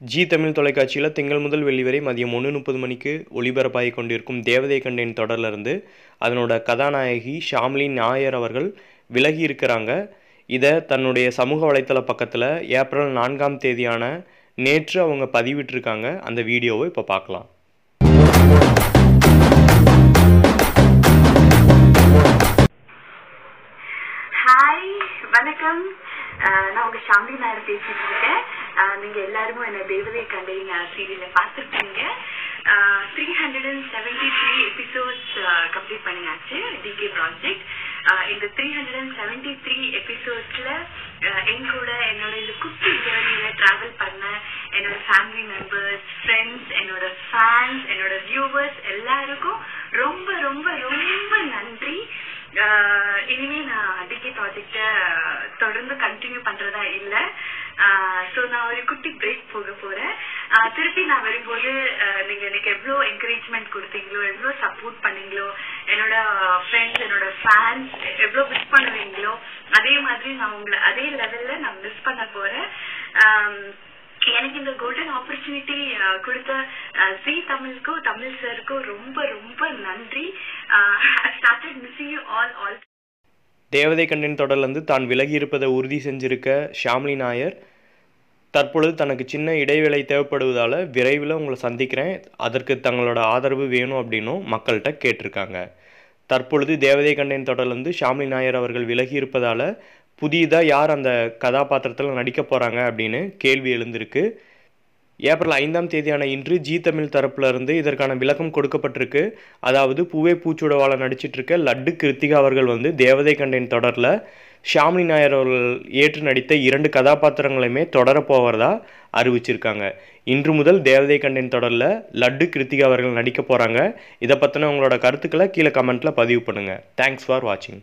G Tamil தொலைக்காட்சியில் திங்கள் முதல் வெள்ளி வரை மதியம் ஒன்று முப்பது மணிக்கு ஒளிபரப்பாகி கொண்டிருக்கும் தேவதை கண்டேன் தொடர்லேருந்து அதனோட கதாநாயகி ஷாம்லி நாயர் அவர்கள் விலகி இருக்கிறாங்க. இதை தன்னுடைய சமூக வலைத்தள பக்கத்தில் ஏப்ரல் நான்காம் தேதியான நேற்று அவங்க பதிவிட்டிருக்காங்க. அந்த வீடியோவை இப்போ பார்க்கலாம் வணக்கம். நான் உங்க ஷாம்லி நாயர் பேசிட்டு இருக்கேன். நீங்க எல்லாருமே என்ன தேவதை கண்டேன் சீரியல பார்த்துருப்பீங்க. Three hundred and seventy three episodes complete பண்ணியாச்சு டிகே ப்ராஜெக்ட் இந்த three hundred and seventy three எபிசோட்ஸ்ல என் கூட என்னோட இந்த குட்டி ஜேர்னியில டிராவல் பண்ண என்னோட ஃபேமிலி மெம்பர்ஸ் ஃப்ரெண்ட்ஸ் என்னோட ஃபேன்ஸ் என்னோட வியூவர்ஸ் எல்லாருக்கும் ரொம்ப ரொம்ப ரொம்ப நன்றி ஆஹ் இனிமே நான் டிகே ப்ராஜெக்ட தொடர்ந்து கண்டினியூ பண்றதா இல்ல ஸோ நான் ஒரு குட்டி பிரேக் போக போறேன். திருப்பி நான் வரும்போது நீங்க எனக்கு எவ்வளோ என்கரேஜ்மெண்ட் கொடுத்தீங்களோ எவ்வளோ சப்போர்ட் பண்ணீங்களோ என்னோட ஃப்ரெண்ட்ஸ் என்னோட ஃபேன்ஸ் எவ்வளோ மிஸ் பண்ணுவீங்களோ அதே மாதிரி நான் உங்களை அதே லெவல்ல நான் மிஸ் பண்ண போறேன். எனக்கு இந்த கோல்டன் ஆப்பர்ச்சுனிட்டி கொடுத்த ஜி தமிழுக்கும் தமிழ் சாருக்கும் ரொம்ப ரொம்ப நன்றி. Started missing you all all Devathai Kanden தொடர்லேருந்து தான் விலகி இருப்பதை உறுதி செஞ்சிருக்க ஷாம்லி நாயர். தற்பொழுது தனக்கு சின்ன இடைவேளை தேவைப்படுவதால் விரைவில் உங்களை சந்திக்கிறேன். அதற்கு தங்களோட ஆதரவு வேணும் அப்படின்னும் மக்கள்கிட்ட கேட்டிருக்காங்க. தற்பொழுது தேவதை கண்டையின் தொடர்லேருந்து ஷாமி நாயர் அவர்கள் விலகி இருப்பதால் புதியதாக யார் அந்த கதாபாத்திரத்தில் நடிக்க போகிறாங்க அப்படின்னு கேள்வி எழுந்திருக்கு. ஏப்ரல் ஐந்தாம் தேதியான இன்று ஜி தமிழ் தரப்புலருந்து இதற்கான விளக்கம் கொடுக்கப்பட்டிருக்கு. அதாவது பூவே பூச்சுடவாள நடிச்சிட்ருக்க லட்டு கிருத்திகா அவர்கள் வந்து தேவதை கண்டேன் தொடரில் ஷாமினி நாயர் அவர்கள் ஏற்று நடித்த இரண்டு கதாபாத்திரங்களையுமே தொடரப்போவதா அறிவிச்சிருக்காங்க. இன்று முதல் தேவதை கண்டன் தொடரில் லட்டு கிருத்திகா அவர்கள் நடிக்க போகிறாங்க இதை பற்றின உங்களோட கருத்துக்களை கீழே கமெண்ட்டில் பதிவு பண்ணுங்கள் தேங்க்ஸ் ஃபார் வாட்சிங்